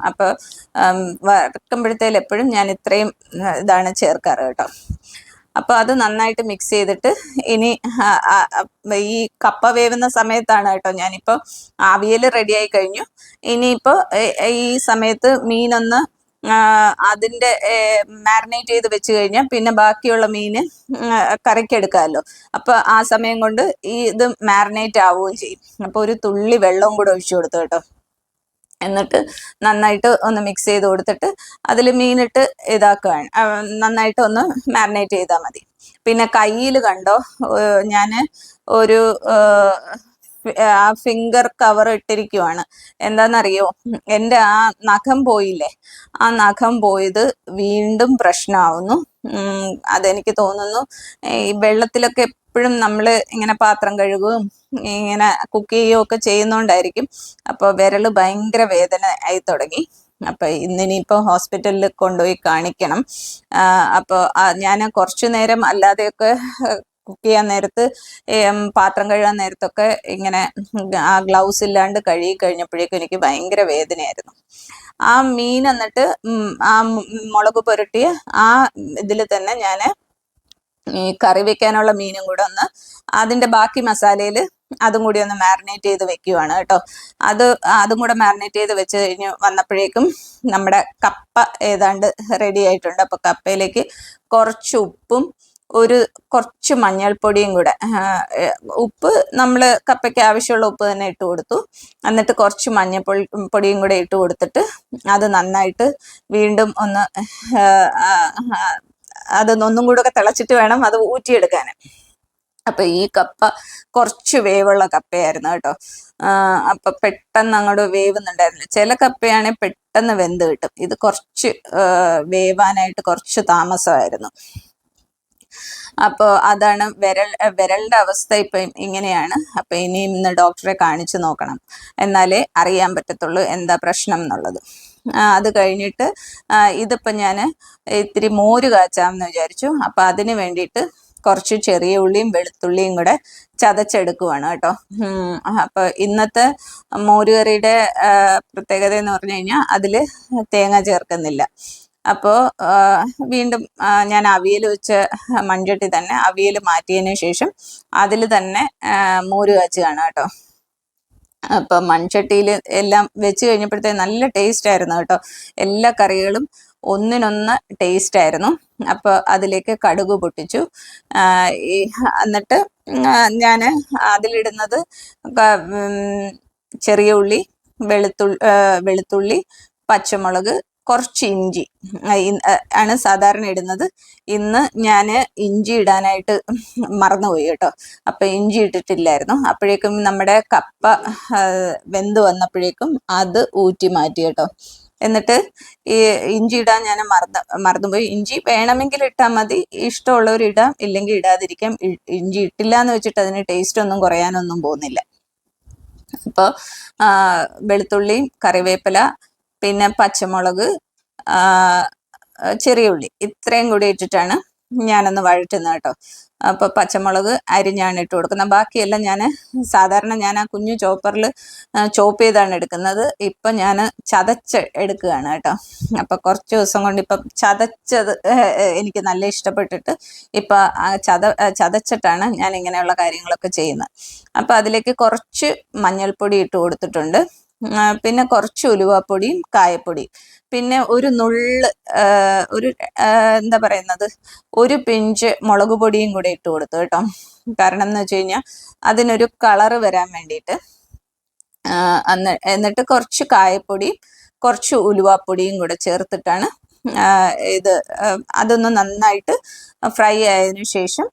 അപ്പോൾ വറുക്കുമ്പോഴത്തേലും എപ്പോഴും ഞാൻ ഇത്രയും ഇതാണ് ചേർക്കാറ് കേട്ടോ. അപ്പോൾ അത് നന്നായിട്ട് മിക്സ് ചെയ്തിട്ട് ഇനി ഈ കപ്പ വേവുന്ന സമയത്താണ് കേട്ടോ ഞാനിപ്പോൾ ആവിയൽ റെഡിയായി കഴിഞ്ഞു. ഇനിയിപ്പോൾ ഈ സമയത്ത് മീനൊന്ന് അതിന്റെ മാരിനേറ്റ് ചെയ്ത് വെച്ച് കഴിഞ്ഞാൽ പിന്നെ ബാക്കിയുള്ള മീന് കറിക്കെടുക്കാമല്ലോ അപ്പൊ ആ സമയം കൊണ്ട് ഈ ഇത് മാരിനേറ്റ് ആവുകയും ചെയ്യും. അപ്പൊ ഒരു തുള്ളി വെള്ളവും കൂടെ ഒഴിച്ചു കൊടുത്തു കേട്ടോ. എന്നിട്ട് നന്നായിട്ട് ഒന്ന് മിക്സ് ചെയ്ത് കൊടുത്തിട്ട് അതിൽ മീനിട്ട് ഇതാക്കുകയാണ്. നന്നായിട്ട് ഒന്ന് മാരിനേറ്റ് ചെയ്താൽ മതി. പിന്നെ കയ്യിൽ കണ്ടോ ഞാൻ ഒരു ആ, ഫിംഗർ കവർ ഇട്ടിരിക്കുവാണ്. എന്താണെന്നറിയോ എന്റെ ആ നഖം പോയില്ലേ? ആ നഖം പോയത് വീണ്ടും പ്രശ്നമാവുന്നു. അതെനിക്ക് തോന്നുന്നു. ഈ വെള്ളത്തിലൊക്കെ എപ്പോഴും നമ്മൾ ഇങ്ങനെ പാത്രം കഴുകുകയും ഇങ്ങനെ കുക്ക് ചെയ്യുകയും ഒക്കെ ചെയ്യുന്നോണ്ടായിരിക്കും. അപ്പോൾ വിരൽ ഭയങ്കര വേദന ആയി തുടങ്ങി. അപ്പോൾ ഇന്നിനിയിപ്പോൾ ഹോസ്പിറ്റലിൽ കൊണ്ടുപോയി കാണിക്കണം. അപ്പോൾ ഞാൻ കുറച്ചു നേരം അല്ലാതെയൊക്കെ കുക്ക് ചെയ്യാൻ നേരത്ത് പാത്രം കഴുകാൻ നേരത്തൊക്കെ ഇങ്ങനെ ആ ഗ്ലൗസ് ഇല്ലാണ്ട് കഴുകി കഴിഞ്ഞപ്പോഴേക്കും എനിക്ക് ഭയങ്കര വേദനയായിരുന്നു. ആ മീൻ എന്നിട്ട് ആ മുളക് പുരട്ടിയ ആ ഇതിൽ തന്നെ ഞാൻ ഈ കറി വെക്കാനുള്ള മീനും കൂടെ ഒന്ന് അതിന്റെ ബാക്കി മസാലയിൽ അതും കൂടി ഒന്ന് മാരിനേറ്റ് ചെയ്ത് വെക്കുവാണ് കേട്ടോ. അത് അതും കൂടെ മാരിനേറ്റ് ചെയ്ത് വെച്ച് കഴിഞ്ഞ് വന്നപ്പോഴേക്കും നമ്മുടെ കപ്പ ഏതാണ്ട് റെഡി ആയിട്ടുണ്ട്. അപ്പൊ കപ്പയിലേക്ക് കുറച്ച് ഉപ്പും ഒരു കുറച്ച് മഞ്ഞൾപ്പൊടിയും കൂടെ ഉപ്പ് നമ്മൾ കപ്പയ്ക്ക് ആവശ്യമുള്ള ഉപ്പ് തന്നെ ഇട്ട് കൊടുത്തു. എന്നിട്ട് കുറച്ച് മഞ്ഞൾപ്പൊടി പൊടിയും കൂടെ ഇട്ട് കൊടുത്തിട്ട് അത് നന്നായിട്ട് വീണ്ടും ഒന്ന് അത് ഒന്നും കൂടെ ഒക്കെ തിളച്ചിട്ട് വേണം അത് ഊറ്റിയെടുക്കാൻ അപ്പൊ ഈ കപ്പ കുറച്ച് വേവുള്ള കപ്പയായിരുന്നു കേട്ടോ. അപ്പൊ പെട്ടെന്ന് അങ്ങോട്ട് വേവുന്നുണ്ടായിരുന്നില്ല. ചില കപ്പയാണെങ്കിൽ പെട്ടെന്ന് വെന്ത് കിട്ടും. ഇത് കുറച്ച് വേവാനായിട്ട് കുറച്ച് താമസമായിരുന്നു. അപ്പോൾ അതാണ് വിരൽ വിരലിന്റെ അവസ്ഥ ഇപ്പം ഇങ്ങനെയാണ്. അപ്പോൾ ഇനി ഇന്ന് ഡോക്ടറെ കാണിച്ചു നോക്കണം. എന്നാലേ അറിയാൻ പറ്റത്തുള്ളൂ എന്താ പ്രശ്നം എന്നുള്ളത്. അത് കഴിഞ്ഞിട്ട് ഇതിപ്പോൾ ഞാൻ ഇത്തിരി മോര് കാച്ചാമെന്ന് വിചാരിച്ചു. അപ്പോൾ അതിന് വേണ്ടിയിട്ട് കുറച്ച് ചെറിയ ഉള്ളിയും വെളുത്തുള്ളിയും കൂടെ ചതച്ചെടുക്കുവാണ് കേട്ടോ. അപ്പോൾ അപ്പൊ ഇന്നത്തെ മോരുകറിയുടെ പ്രത്യേകത എന്ന് പറഞ്ഞു കഴിഞ്ഞാൽ അതിൽ തേങ്ങ ചേർക്കുന്നില്ല. അപ്പോൾ വീണ്ടും ഞാൻ അവിയൽ വെച്ച് മൺചട്ടി തന്നെ അവിയൽ മാറ്റിയതിന് ശേഷം അതിൽ തന്നെ മോര് കാച്ചുകയാണ് കേട്ടോ. അപ്പൊ മൺചട്ടിയിൽ എല്ലാം വെച്ച് കഴിഞ്ഞപ്പോഴത്തേ നല്ല ടേസ്റ്റ് ആയിരുന്നു കേട്ടോ. എല്ലാ കറികളും ഒന്നിനൊന്ന് ടേസ്റ്റ് ആയിരുന്നു. അപ്പോൾ അതിലേക്ക് കടുക് പൊട്ടിച്ചു. എന്നിട്ട് ഞാൻ അതിലിടുന്നത് ചെറിയ ഉള്ളി വെളുത്തുള്ളി വെളുത്തുള്ളി പച്ചമുളക് കുറച്ച് ഇഞ്ചി. ആണ് സാധാരണ ഇടുന്നത്. ഇന്ന് ഞാൻ ഇഞ്ചി ഇടാനായിട്ട് മറന്നുപോയി കേട്ടോ. അപ്പൊ ഇഞ്ചി ഇട്ടിട്ടില്ലായിരുന്നു. അപ്പോഴേക്കും നമ്മുടെ കപ്പ വെന്ത് വന്നപ്പോഴേക്കും അത് ഊറ്റി മാറ്റി കേട്ടോ. എന്നിട്ട് ഈ ഇഞ്ചി ഇടാൻ ഞാൻ മറന്ന് മറന്നുപോയി. ഇഞ്ചി വേണമെങ്കിൽ ഇട്ടാൽ മതി. ഇഷ്ടമുള്ളവർ ഇടാം. ഇല്ലെങ്കിൽ ഇടാതിരിക്കാം. ഇഞ്ചി ഇട്ടില്ല എന്ന് വെച്ചിട്ട് അതിന് ടേസ്റ്റ് ഒന്നും കുറയാനൊന്നും പോകുന്നില്ല. അപ്പോൾ വെളുത്തുള്ളിയും കറിവേപ്പില പിന്നെ പച്ചമുളക് ചെറിയ ഉള്ളി ഇത്രയും കൂടി ഇട്ടിട്ടാണ് ഞാനൊന്ന് വഴറ്റുന്നത് കേട്ടോ. അപ്പോൾ പച്ചമുളക് അരിഞ്ഞാണ് ഇട്ട് കൊടുക്കുന്നത്. ബാക്കിയെല്ലാം ഞാൻ സാധാരണ ഞാൻ ആ കുഞ്ഞു ചോപ്പറിൽ ചോപ്പ് ചെയ്താണ് എടുക്കുന്നത്. ഇപ്പം ഞാൻ ചതച്ച് എടുക്കുകയാണ് കേട്ടോ. അപ്പോൾ കുറച്ച് ദിവസം കൊണ്ട് ഇപ്പം ചതച്ചത് എനിക്ക് നല്ല ഇഷ്ടപ്പെട്ടിട്ട് ഇപ്പം ചത ചതച്ചിട്ടാണ് ഞാൻ ഇങ്ങനെയുള്ള കാര്യങ്ങളൊക്കെ ചെയ്യുന്നത്. അപ്പോൾ അതിലേക്ക് കുറച്ച് മഞ്ഞൾപ്പൊടി ഇട്ട് കൊടുത്തിട്ടുണ്ട്. പിന്നെ കുറച്ച് ഉലുവാപ്പൊടിയും കായപ്പൊടിയും. പിന്നെ ഒരു നുള്ള് ഒരു എന്താ പറയുന്നത്? ഒരു പിഞ്ച് മുളക് പൊടിയും കൂടെ ഇട്ട് കൊടുത്തു കേട്ടോ. കാരണം എന്ന് വെച്ച് കഴിഞ്ഞാൽ അതിനൊരു കളറ് വരാൻ വേണ്ടിയിട്ട് അന്ന് എന്നിട്ട് കുറച്ച് കായപ്പൊടിയും കുറച്ച് ഉലുവാപ്പൊടിയും കൂടെ ചേർത്തിട്ടാണ് ഇത് അതൊന്ന് നന്നായിട്ട് ഫ്രൈ ആയതിനു ശേഷം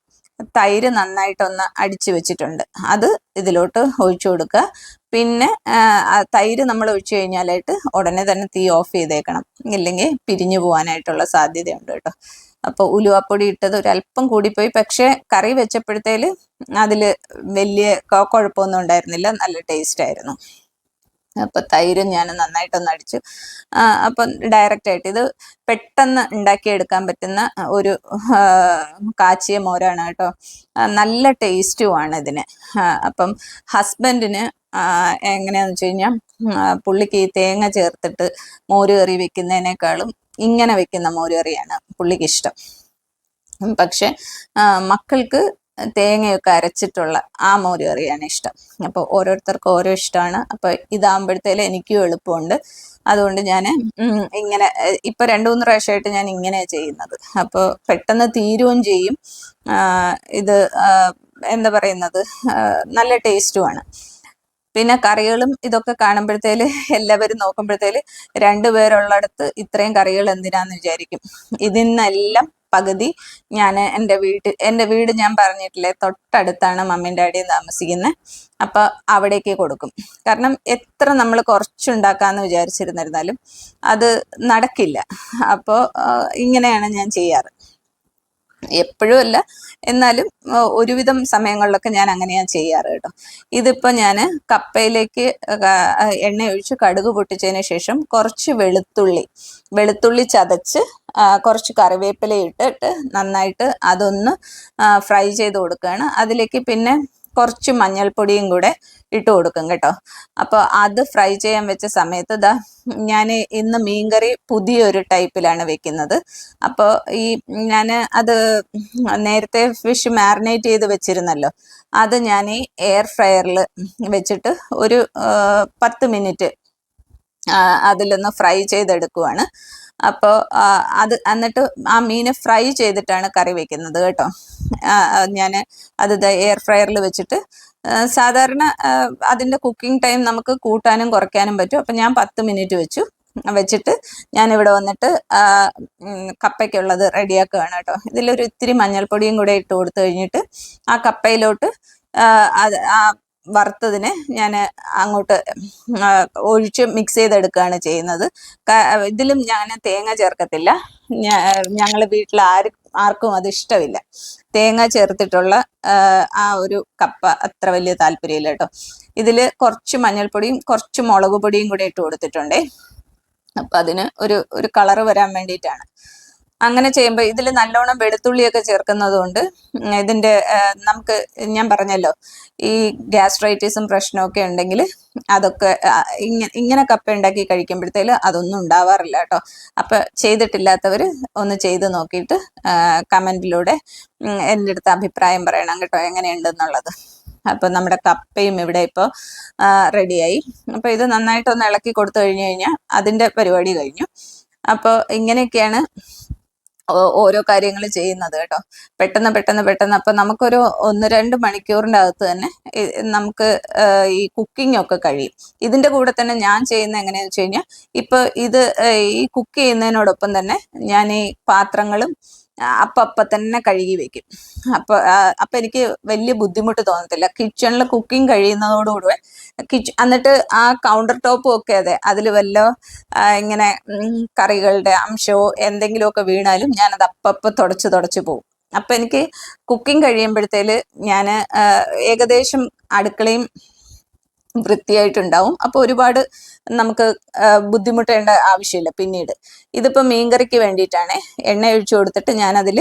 തൈര് നന്നായിട്ടൊന്ന് അടിച്ചു വെച്ചിട്ടുണ്ട്. അത് ഇതിലോട്ട് ഒഴിച്ചു കൊടുക്കുക. പിന്നെ തൈര് നമ്മൾ ഒഴിച്ചു കഴിഞ്ഞാലായിട്ട് ഉടനെ തന്നെ തീ ഓഫ് ചെയ്തേക്കണം. ഇല്ലെങ്കിൽ പിരിഞ്ഞു പോകാനായിട്ടുള്ള സാധ്യതയുണ്ട് കേട്ടോ. അപ്പോൾ ഉലുവാപ്പൊടി ഇട്ടത് ഒരല്പം കൂടിപ്പോയി. പക്ഷേ കറി വെച്ചപ്പോഴത്തേൽ അതിൽ വലിയ കുഴപ്പമൊന്നും ഉണ്ടായിരുന്നില്ല. നല്ല ടേസ്റ്റ് ആയിരുന്നു. അപ്പൊ തൈര് ഞാൻ നന്നായിട്ടൊന്ന് അടിച്ചു. അപ്പൊ ഡയറക്റ്റ് ആയിട്ട് ഇത് പെട്ടെന്ന് ഉണ്ടാക്കിയെടുക്കാൻ പറ്റുന്ന ഒരു കാച്ചിയ മോരാണ് കേട്ടോ. നല്ല ടേസ്റ്റുമാണ് ഇതിന്. അപ്പം ഹസ്ബൻഡിന് എങ്ങനെയാന്ന് വെച്ച് കഴിഞ്ഞാൽ പുള്ളിക്ക് ഈ തേങ്ങ ചേർത്തിട്ട് മോര് കറി വെക്കുന്നതിനേക്കാളും ഇങ്ങനെ വെക്കുന്ന മോര് കറിയാണ് പുള്ളിക്ക് ഇഷ്ടം. പക്ഷെ മക്കൾക്ക് തേങ്ങയൊക്കെ അരച്ചിട്ടുള്ള ആ മോര് കറിയാണ് ഇഷ്ടം. അപ്പോൾ ഓരോരുത്തർക്കും ഓരോ ഇഷ്ടമാണ്. അപ്പോൾ ഇതാകുമ്പോഴത്തേലും എനിക്കും എളുപ്പമുണ്ട്. അതുകൊണ്ട് ഞാൻ ഇങ്ങനെ ഇപ്പോൾ ഇപ്പൊ രണ്ടു മൂന്ന് പ്രാവശ്യമായിട്ട് ഞാൻ ഇങ്ങനെയാണ് ചെയ്യുന്നത്. അപ്പോൾ പെട്ടെന്ന് തീരുകയും ചെയ്യും. ഇത് എന്താ പറയുന്നത്? നല്ല ടേസ്റ്റുമാണ്. പിന്നെ കറികളും ഇതൊക്കെ കാണുമ്പോഴത്തേൽ എല്ലാവരും നോക്കുമ്പോഴത്തേൽ രണ്ടുപേരുള്ളിടത്ത് ഇത്രയും കറികൾ എന്തിനാന്ന് വിചാരിക്കും. ഇതിന്നെല്ലാം പകുതി ഞാൻ എന്റെ വീട്ടിൽ എന്റെ വീട് ഞാൻ പറഞ്ഞിട്ടില്ലേ തൊട്ടടുത്താണ് മമ്മിയും ഡാഡിയും താമസിക്കുന്നത് അപ്പൊ അവിടേക്ക് കൊടുക്കും. കാരണം എത്ര നമ്മൾ കുറച്ചുണ്ടാക്കാന്ന് വിചാരിച്ചിരുന്നിരുന്നാലും അത് നടക്കില്ല. അപ്പോൾ ഇങ്ങനെയാണ് ഞാൻ ചെയ്യാറ്. എപ്പോഴും അല്ല. എന്നാലും ഒരുവിധം സമയങ്ങളിലൊക്കെ ഞാൻ അങ്ങനെയാണ് ചെയ്യാറ് കേട്ടോ. ഇതിപ്പോ ഞാൻ കപ്പയിലേക്ക് എണ്ണ ഒഴിച്ച് കടുക് പൊട്ടിച്ചതിന് ശേഷം കുറച്ച് വെളുത്തുള്ളി വെളുത്തുള്ളി ചതച്ച് കുറച്ച് കറിവേപ്പില ഇട്ടിട്ട് നന്നായിട്ട് അതൊന്ന് ഫ്രൈ ചെയ്ത് കൊടുക്കുകയാണ്. അതിലേക്ക് പിന്നെ കുറച്ച് മഞ്ഞൾപ്പൊടിയും കൂടെ ഇട്ട് കൊടുക്കും കേട്ടോ. അപ്പോൾ അത് ഫ്രൈ ചെയ്യാൻ വെച്ച സമയത്ത് ഇതാ ഞാൻ ഇന്ന് മീൻകറി പുതിയൊരു ടൈപ്പിലാണ് വെക്കുന്നത്. അപ്പോൾ ഈ ഞാൻ അത് നേരത്തെ ഫിഷ് മാരിനേറ്റ് ചെയ്ത് വെച്ചിരുന്നല്ലോ. അത് ഞാൻ എയർ ഫ്രയറിൽ വെച്ചിട്ട് ഒരു പത്ത് മിനിറ്റ് അതിലൊന്ന് ഫ്രൈ ചെയ്തെടുക്കുവാണ്. അപ്പോൾ അത് എന്നിട്ട് ആ മീൻ ഫ്രൈ ചെയ്തിട്ടാണ് കറി വെക്കുന്നത് കേട്ടോ. ഞാൻ അത് എയർ ഫ്രയറിൽ വെച്ചിട്ട് സാധാരണ അതിന്റെ കുക്കിംഗ് ടൈം നമുക്ക് കൂട്ടാനും കുറയ്ക്കാനും പറ്റും. അപ്പം ഞാൻ പത്ത് മിനിറ്റ് വെച്ചു. വെച്ചിട്ട് ഞാൻ ഇവിടെ വന്നിട്ട് കപ്പയ്ക്കുള്ളത് റെഡിയാക്കുകയാണ് കേട്ടോ. ഇതിലൊരു ഇത്തിരി മഞ്ഞൾപ്പൊടിയും കൂടെ ഇട്ട് കൊടുത്തു കഴിഞ്ഞിട്ട് ആ കപ്പയിലോട്ട് അത് ആ വറുത്തതിനെ ഞാൻ അങ്ങോട്ട് ഒഴിച്ച് മിക്സ് ചെയ്തെടുക്കുകയാണ് ചെയ്യുന്നത്. ഇതിലും ഞാൻ തേങ്ങ ചേർക്കത്തില്ല. ഞങ്ങൾ വീട്ടിൽ ആരും ആർക്കും അത് ഇഷ്ടമില്ല. തേങ്ങ ചേർത്തിട്ടുള്ള ആ ഒരു കപ്പ അത്ര വലിയ താല്പര്യമില്ല കേട്ടോ. ഇതിൽ കുറച്ച് മഞ്ഞൾപ്പൊടിയും കുറച്ച് മുളക് പൊടിയും കൂടെ ഇട്ട് കൊടുത്തിട്ടുണ്ടേ. അപ്പം അതിന് ഒരു ഒരു കളറ് വരാൻ വേണ്ടിയിട്ടാണ്. അങ്ങനെ ചെയ്യുമ്പോൾ ഇതിൽ നല്ലോണം വെളുത്തുള്ളിയൊക്കെ ചേർക്കുന്നത് കൊണ്ട് ഉം, ഇതിന്റെ നമുക്ക് ഞാൻ പറഞ്ഞല്ലോ ഈ ഗ്യാസ്ട്രൈറ്റിസും പ്രശ്നമൊക്കെ ഉണ്ടെങ്കിൽ അതൊക്കെ ഇങ്ങനെ ഇങ്ങനെ കപ്പ ഉണ്ടാക്കി കഴിക്കുമ്പോഴത്തേൽ അതൊന്നും ഉണ്ടാവാറില്ല കേട്ടോ. അപ്പൊ ചെയ്തിട്ടില്ലാത്തവർ ഒന്ന് ചെയ്ത് നോക്കിയിട്ട് കമന്റിലൂടെ എന്റെ അടുത്ത് അഭിപ്രായം പറയണം കേട്ടോ എങ്ങനെയുണ്ടെന്നുള്ളത്. അപ്പൊ നമ്മുടെ കപ്പയും ഇവിടെ ഇപ്പോൾ റെഡിയായി. അപ്പൊ ഇത് നന്നായിട്ടൊന്ന് ഇളക്കി കൊടുത്തു കഴിഞ്ഞു കഴിഞ്ഞാൽ അതിന്റെ പരിപാടി കഴിഞ്ഞു. അപ്പോൾ ഇങ്ങനെയൊക്കെയാണ് ഓരോ കാര്യങ്ങൾ ചെയ്യുന്നത് കേട്ടോ. പെട്ടെന്ന് പെട്ടെന്ന് പെട്ടെന്ന്. അപ്പൊ നമുക്കൊരു ഒന്ന് രണ്ട് മണിക്കൂറിന്റെ അകത്ത് തന്നെ നമുക്ക് ഈ കുക്കിംഗ് ഒക്കെ കഴിയും. ഇതിന്റെ കൂടെ തന്നെ ഞാൻ ചെയ്യുന്ന എങ്ങനെയാന്ന് വെച്ച് കഴിഞ്ഞാൽ ഇപ്പൊ ഇത് ഈ കുക്ക് ചെയ്യുന്നതിനോടൊപ്പം തന്നെ ഞാൻ ഈ പാത്രങ്ങളും അപ്പ തന്നെ കഴുകി വെക്കും. അപ്പൊ അപ്പൊ എനിക്ക് വലിയ ബുദ്ധിമുട്ട് തോന്നത്തില്ല. കിച്ചണിൽ കുക്കിംഗ് കഴിയുന്നതോടുകൂടെ കിച്ച് എന്നിട്ട് ആ കൗണ്ടർ ടോപ്പും ഒക്കെ അതെ അതിൽ വല്ല ഇങ്ങനെ കറികളുടെ അംശമോ എന്തെങ്കിലുമൊക്കെ വീണാലും ഞാനത് അപ്പപ്പ തുടച്ച് തുടച്ച് പോകും അപ്പൊ എനിക്ക് കുക്കിംഗ് കഴിയുമ്പോഴത്തേൽ ഞാൻ ഏകദേശം അടുക്കളയും വൃത്തിയായിട്ടുണ്ടാവും. അപ്പോൾ ഒരുപാട് നമുക്ക് ബുദ്ധിമുട്ടേണ്ട ആവശ്യമില്ല പിന്നീട്. ഇതിപ്പോ മീൻകറിക്ക് വേണ്ടിയിട്ടാണ് എണ്ണ ഒഴിച്ചു കൊടുത്തിട്ട് ഞാൻ അതിൽ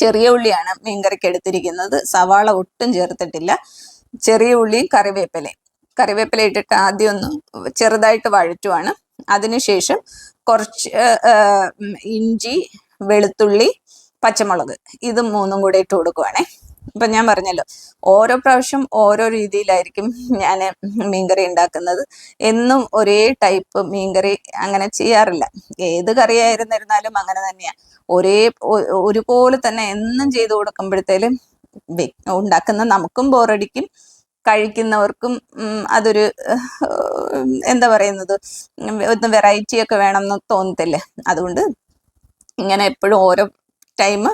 ചെറിയ ഉള്ളിയാണ് മീൻകറിക്ക് എടുത്തിരിക്കുന്നത്. സവാള ഒട്ടും ചേർത്തിട്ടില്ല. ചെറിയ ഉള്ളിയും കറിവേപ്പിലയും കറിവേപ്പില ഇട്ടിട്ട് ആദ്യം ഒന്ന് ചെറുതായിട്ട് വഴറ്റുവാണ്. അതിനുശേഷം കുറച്ച് ഇഞ്ചി വെളുത്തുള്ളി പച്ചമുളക്. ഇത് മൂന്നും കൂടെ ഇട്ട് കൊടുക്കുവാണേ. ഇപ്പൊ ഞാൻ പറഞ്ഞല്ലോ ഓരോ പ്രാവശ്യം ഓരോ രീതിയിലായിരിക്കും ഞാൻ മീൻകറി ഉണ്ടാക്കുന്നത്. എന്നും ഒരേ ടൈപ്പ് മീൻകറി അങ്ങനെ ചെയ്യാറില്ല. ഏത് കറിയായിരുന്നിരുന്നാലും അങ്ങനെ തന്നെയാ. ഒരേ ഒരുപോലെ തന്നെ എന്നും ചെയ്തു കൊടുക്കുമ്പോഴത്തേലും ഉണ്ടാക്കുന്ന നമുക്കും ബോറടിക്കും കഴിക്കുന്നവർക്കും അതൊരു എന്താ പറയുന്നത് ഒന്ന് വെറൈറ്റി ഒക്കെ വേണം എന്ന് തോന്നത്തില്ലേ. അതുകൊണ്ട് ഇങ്ങനെ എപ്പോഴും ഓരോ ടൈം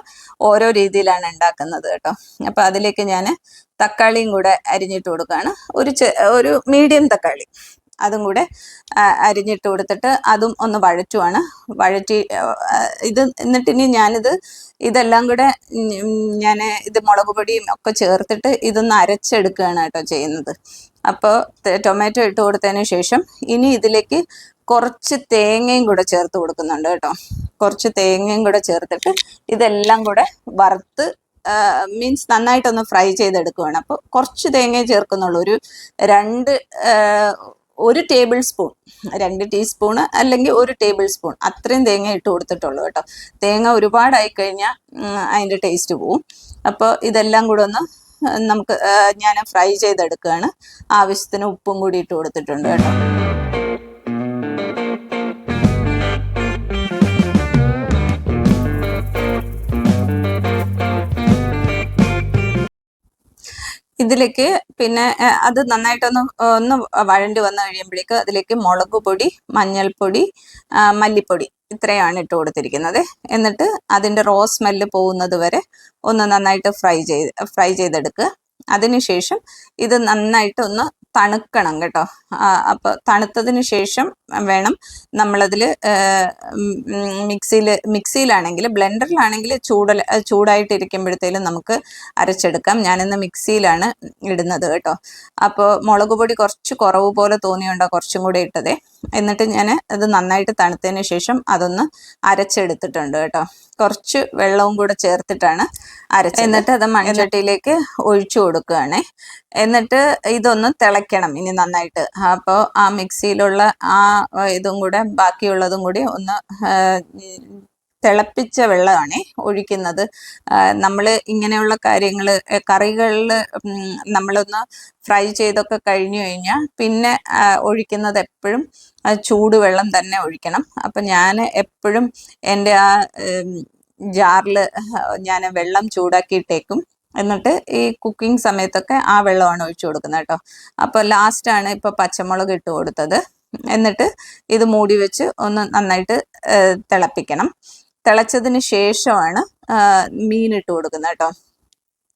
ഓരോ രീതിയിലാണ് ഉണ്ടാക്കുന്നത് കേട്ടോ. അപ്പൊ അതിലേക്ക് ഞാൻ തക്കാളിയും കൂടെ അരിഞ്ഞിട്ട് കൊടുക്കുകയാണ്. ഒരു ഒരു മീഡിയം തക്കാളി. അതും കൂടെ അരിഞ്ഞിട്ട് കൊടുത്തിട്ട് അതും ഒന്ന് വഴറ്റുവാണ്. വഴറ്റി ഇത് എന്നിട്ട് ഇനി ഞാനിത് ഇതെല്ലാം കൂടെ ഞാൻ ഇത് മുളക് പൊടിയും ഒക്കെ ചേർത്തിട്ട് ഇതൊന്ന് അരച്ചെടുക്കുകയാണ് കേട്ടോ ചെയ്യുന്നത്. അപ്പോൾ ടൊമാറ്റോ ഇട്ട് കൊടുത്തതിന് ശേഷം ഇനി ഇതിലേക്ക് കുറച്ച് തേങ്ങയും കൂടെ ചേർത്ത് കൊടുക്കുന്നുണ്ട് കേട്ടോ. കുറച്ച് തേങ്ങയും കൂടെ ചേർത്തിട്ട് ഇതെല്ലാം കൂടെ വറുത്ത് മീൻസ് നന്നായിട്ടൊന്ന് ഫ്രൈ ചെയ്തെടുക്കുകയാണ് അപ്പോൾ കുറച്ച് തേങ്ങയും ചേർക്കുന്നുള്ളൂ. ഒരു രണ്ട് ഒരു ടേബിൾ സ്പൂൺ രണ്ട് ടീസ്പൂണ് അല്ലെങ്കിൽ ഒരു ടേബിൾ സ്പൂൺ അത്രയും തേങ്ങ ഇട്ട് കൊടുത്തിട്ടുള്ളൂ കേട്ടോ. തേങ്ങ ഒരുപാടായി കഴിഞ്ഞാൽ അതിന്റെ ടേസ്റ്റ് പോവും. അപ്പോൾ ഇതെല്ലാം കൂടെ ഒന്ന് നമുക്ക് ഞാൻ ഫ്രൈ ചെയ്തെടുക്കുകയാണ് ആവശ്യത്തിന് ഉപ്പും കൂടി ഇട്ട് കൊടുത്തിട്ടുണ്ട് കേട്ടോ. ഇതിലേക്ക് പിന്നെ അത് നന്നായിട്ടൊന്ന് ഒന്ന് വഴണ്ടി വന്നു കഴിയുമ്പോഴേക്ക് അതിലേക്ക് മുളക് പൊടി മഞ്ഞൾപ്പൊടി മല്ലിപ്പൊടി ഇത്രയാണ് ഇട്ട് കൊടുത്തിരിക്കുന്നത്. എന്നിട്ട് അതിന്റെ റോ സ്മെല്ല് പോകുന്നത് വരെ ഒന്ന് നന്നായിട്ട് ഫ്രൈ ചെയ്ത് ഫ്രൈ ചെയ്തെടുക്കുക. അതിനുശേഷം ഇത് നന്നായിട്ട് ഒന്ന് തണുക്കണം കേട്ടോ. അപ്പോൾ തണുത്തതിന് ശേഷം വേണം നമ്മളതിൽ മിക്സിയിൽ മിക്സിയിലാണെങ്കിൽ ബ്ലെൻഡറിലാണെങ്കിൽ ചൂട ചൂടായിട്ടിരിക്കുമ്പോഴത്തേലും നമുക്ക് അരച്ചെടുക്കാം. ഞാനിന്ന് മിക്സിയിലാണ് ഇടുന്നത് കേട്ടോ. അപ്പോൾ മുളക് പൊടി കുറച്ച് കുറവ് പോലെ തോന്നിയുണ്ടോ കുറച്ചും കൂടെ ഇട്ടതേ. എന്നിട്ട് ഞാൻ അത് നന്നായിട്ട് തണുത്തതിന് ശേഷം അതൊന്ന് അരച്ചെടുത്തിട്ടുണ്ട് കേട്ടോ. കുറച്ച് വെള്ളവും കൂടെ ചേർത്തിട്ടാണ് അരച്ചത്. എന്നിട്ട് അത് മൺചട്ടിയിലേക്ക് ഒഴിച്ചു കൊടുക്കുകയാണേ. എന്നിട്ട് ഇതൊന്ന് തിളയ്ക്കണം ഇനി നന്നായിട്ട്. അപ്പോൾ ആ മിക്സിയിലുള്ള ആ ഇതും കൂടെ ബാക്കിയുള്ളതും കൂടി ഒന്ന് തിളപ്പിച്ച വെള്ളമാണ് ഒഴിക്കുന്നത്. നമ്മൾ ഇങ്ങനെയുള്ള കാര്യങ്ങൾ കറികളിൽ നമ്മളൊന്ന് ഫ്രൈ ചെയ്തൊക്കെ കഴിഞ്ഞു കഴിഞ്ഞാൽ പിന്നെ ഒഴിക്കുന്നത് എപ്പോഴും ചൂടുവെള്ളം തന്നെ ഒഴിക്കണം. അപ്പം ഞാൻ എപ്പോഴും എന്റെ ആ ജാറിൽ ഞാൻ വെള്ളം ചൂടാക്കിയിട്ടേക്കും. എന്നിട്ട് ഈ കുക്കിംഗ് സമയത്തൊക്കെ ആ വെള്ളമാണ് ഒഴിച്ചു കൊടുക്കുന്നത് കേട്ടോ. അപ്പോൾ ലാസ്റ്റാണ് ഇപ്പോൾ പച്ചമുളക് ഇട്ട് കൊടുത്തത്. എന്നിട്ട് ഇത് മൂടി വെച്ച് ഒന്ന് നന്നായിട്ട് തിളപ്പിക്കണം. തിളച്ചതിന് ശേഷമാണ് മീൻ ഇട്ട് കൊടുക്കുന്നത് കേട്ടോ.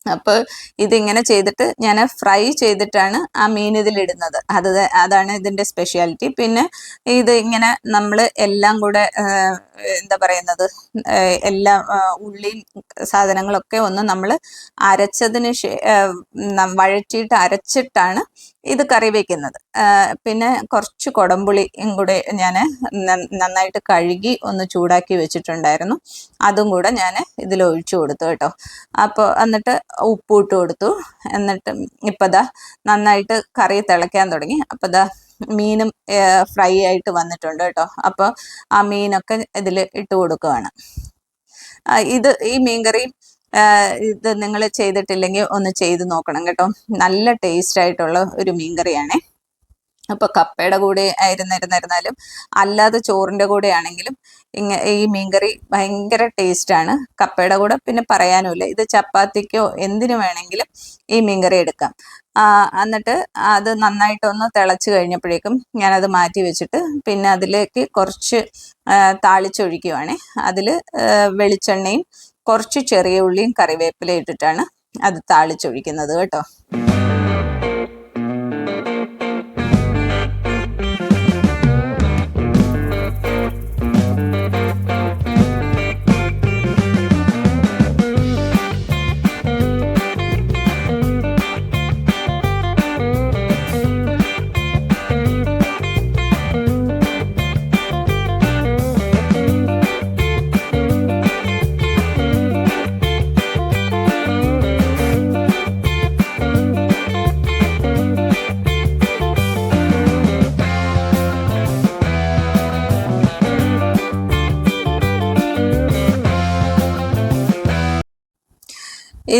അപ്പോൾ ഇതിങ്ങനെ ചെയ്തിട്ട് ഞാൻ ഫ്രൈ ചെയ്തിട്ടാണ് ആ മീൻ ഇതിലിടുന്നത് അത് അതാണ് ഇതിന്റെ സ്പെഷ്യാലിറ്റി പിന്നെ ഇത് ഇങ്ങനെ നമ്മൾ എല്ലാം കൂടെ എന്താ പറയുന്നത് എല്ലാ ഉള്ളിയും സാധനങ്ങളൊക്കെ ഒന്ന് നമ്മൾ അരച്ചതിന് ശേ വഴറ്റിയിട്ട് അരച്ചിട്ടാണ് ഇത് കറി വെക്കുന്നത്. പിന്നെ കുറച്ച് കുടംപുളിയും കൂടെ ഞാൻ നന്നായിട്ട് കഴുകി ഒന്ന് ചൂടാക്കി വെച്ചിട്ടുണ്ടായിരുന്നു. അതും കൂടെ ഞാൻ ഇതിൽ ഒഴിച്ചു കൊടുത്തു കേട്ടോ. അപ്പോൾ എന്നിട്ട് ഉപ്പ് ഇട്ട് കൊടുത്തു. എന്നിട്ട് ഇപ്പം ദാ നന്നായിട്ട് കറി തിളയ്ക്കാൻ തുടങ്ങി. അപ്പം ദാ മീനും ഫ്രൈ ആയിട്ട് വന്നിട്ടുണ്ട് കേട്ടോ. അപ്പോൾ ആ മീനൊക്കെ ഇതിൽ ഇട്ട് കൊടുക്കുകയാണ് ഇത് ഈ മീൻകറിയും ഇത് നിങ്ങൾ ചെയ്തിട്ടില്ലെങ്കിൽ ഒന്ന് ചെയ്ത് നോക്കണം കേട്ടോ. നല്ല ടേസ്റ്റ് ആയിട്ടുള്ള ഒരു മീൻകറിയാണേ. അപ്പോൾ കപ്പയുടെ കൂടെ ആയിരുന്നിരുന്നിരുന്നാലും അല്ലാതെ ചോറിന്റെ കൂടെ ആണെങ്കിലും ഇങ്ങ ഈ മീൻകറി ഭയങ്കര ടേസ്റ്റ് ആണ്. കപ്പയുടെ കൂടെ പിന്നെ പറയാനുമില്ല. ഇത് ചപ്പാത്തിക്കോ എന്തിനു വേണമെങ്കിലും ഈ മീൻകറി എടുക്കാം. എന്നിട്ട് അത് നന്നായിട്ടൊന്ന് തിളച്ച് കഴിഞ്ഞപ്പോഴേക്കും ഞാനത് മാറ്റി വെച്ചിട്ട് പിന്നെ അതിലേക്ക് കുറച്ച് താളിച്ചൊഴിക്കുവാണേ. അതിൽ വെളിച്ചെണ്ണയും കുറച്ച് ചെറിയ ഉള്ളിയും കറിവേപ്പിലയും ഇട്ടിട്ടാണ് അത് താളിച്ചൊഴിക്കുന്നത് കേട്ടോ.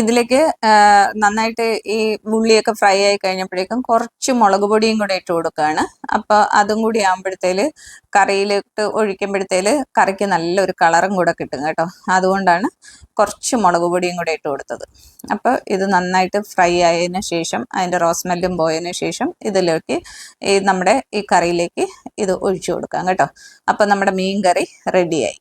ഇതിലേക്ക് നന്നായിട്ട് ഈ ഉള്ളിയൊക്കെ ഫ്രൈ ആയി കഴിഞ്ഞപ്പോഴേക്കും കുറച്ച് മുളക് പൊടിയും കൂടെ ഇട്ട് കൊടുക്കുകയാണ്. അപ്പോൾ അതും കൂടി ആകുമ്പോഴത്തേൽ കറിയിലിട്ട് ഒഴിക്കുമ്പോഴത്തേൽ കറിക്ക് നല്ലൊരു കളറും കൂടെ കിട്ടും കേട്ടോ. അതുകൊണ്ടാണ് കുറച്ച് മുളക് പൊടിയും കൂടെ ഇട്ട് കൊടുത്തത്. അപ്പോൾ ഇത് നന്നായിട്ട് ഫ്രൈ ആയതിനു ശേഷം അതിന്റെ റോസ്മെല്ലും പോയതിനു ശേഷം ഇതിലേക്ക് ഈ നമ്മുടെ ഈ കറിയിലേക്ക് ഇത് ഒഴിച്ചു കൊടുക്കാം കേട്ടോ. അപ്പോൾ നമ്മുടെ മീൻ കറി റെഡിയായി.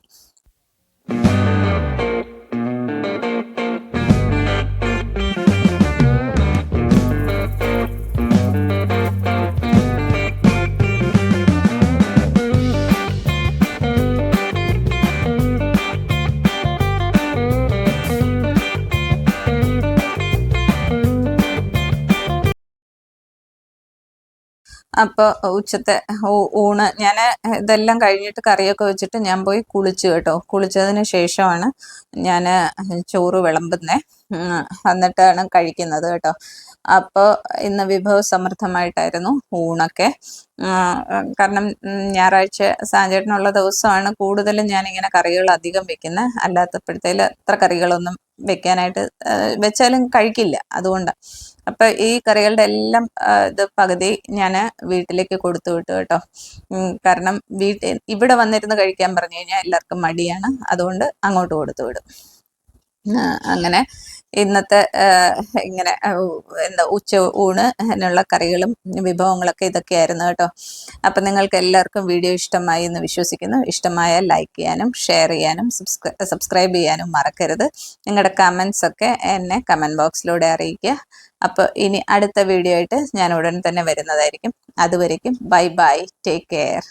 അപ്പോൾ ഉച്ചത്തെ ഊണ് ഞാൻ ഇതെല്ലാം കഴിഞ്ഞിട്ട് കറിയൊക്കെ വെച്ചിട്ട് ഞാൻ പോയി കുളിച്ചു കേട്ടോ. കുളിച്ചതിന് ശേഷമാണ് ഞാൻ ചോറ് വിളമ്പുന്നത് എന്നിട്ടാണ് കഴിക്കുന്നത് കേട്ടോ. അപ്പോൾ ഇന്ന് വിഭവ സമൃദ്ധമായിട്ടായിരുന്നു ഊണൊക്കെ. കാരണം ഞായറാഴ്ച സാഞ്ചേട്ടനുള്ള ദിവസമാണ് കൂടുതലും ഞാനിങ്ങനെ കറികൾ അധികം വെക്കുന്നത് അല്ലാത്തപ്പോഴത്തേൽ അത്ര കറികളൊന്നും വെക്കാനായിട്ട് വെച്ചാലും കഴിക്കില്ല അതുകൊണ്ട്. അപ്പൊ ഈ കറികളുടെ എല്ലാം ഇത് പകുതി ഞാൻ വീട്ടിലേക്ക് കൊടുത്തു വിട്ടു കേട്ടോ. കാരണം വീട്ടിൽ ഇവിടെ വന്നിരുന്ന് കഴിക്കാൻ പറഞ്ഞു കഴിഞ്ഞാൽ എല്ലാവർക്കും മടിയാണ്. അതുകൊണ്ട് അങ്ങോട്ട് കൊടുത്തു വിടും. അങ്ങനെ ഇന്നത്തെ ഇങ്ങനെ എന്താ ഉച്ച ഊണ് അതിനുള്ള കറികളും വിഭവങ്ങളൊക്കെ ഇതൊക്കെയായിരുന്നു കേട്ടോ. അപ്പം നിങ്ങൾക്ക് എല്ലാവർക്കും വീഡിയോ ഇഷ്ടമായി എന്ന് വിശ്വസിക്കുന്നു. ഇഷ്ടമായ ലൈക്ക് ചെയ്യാനും ഷെയർ ചെയ്യാനും സബ്സ്ക്രൈബ് ചെയ്യാനും മറക്കരുത്. നിങ്ങളുടെ കമൻസ് ഒക്കെ എന്നെ കമന്റ് ബോക്സിലൂടെ അറിയിക്കുക. അപ്പോൾ ഇനി അടുത്ത വീഡിയോ ആയിട്ട് ഞാൻ ഉടൻ തന്നെ വരുന്നതായിരിക്കും. അതുവരേക്കും ബൈ ബൈ. Take care.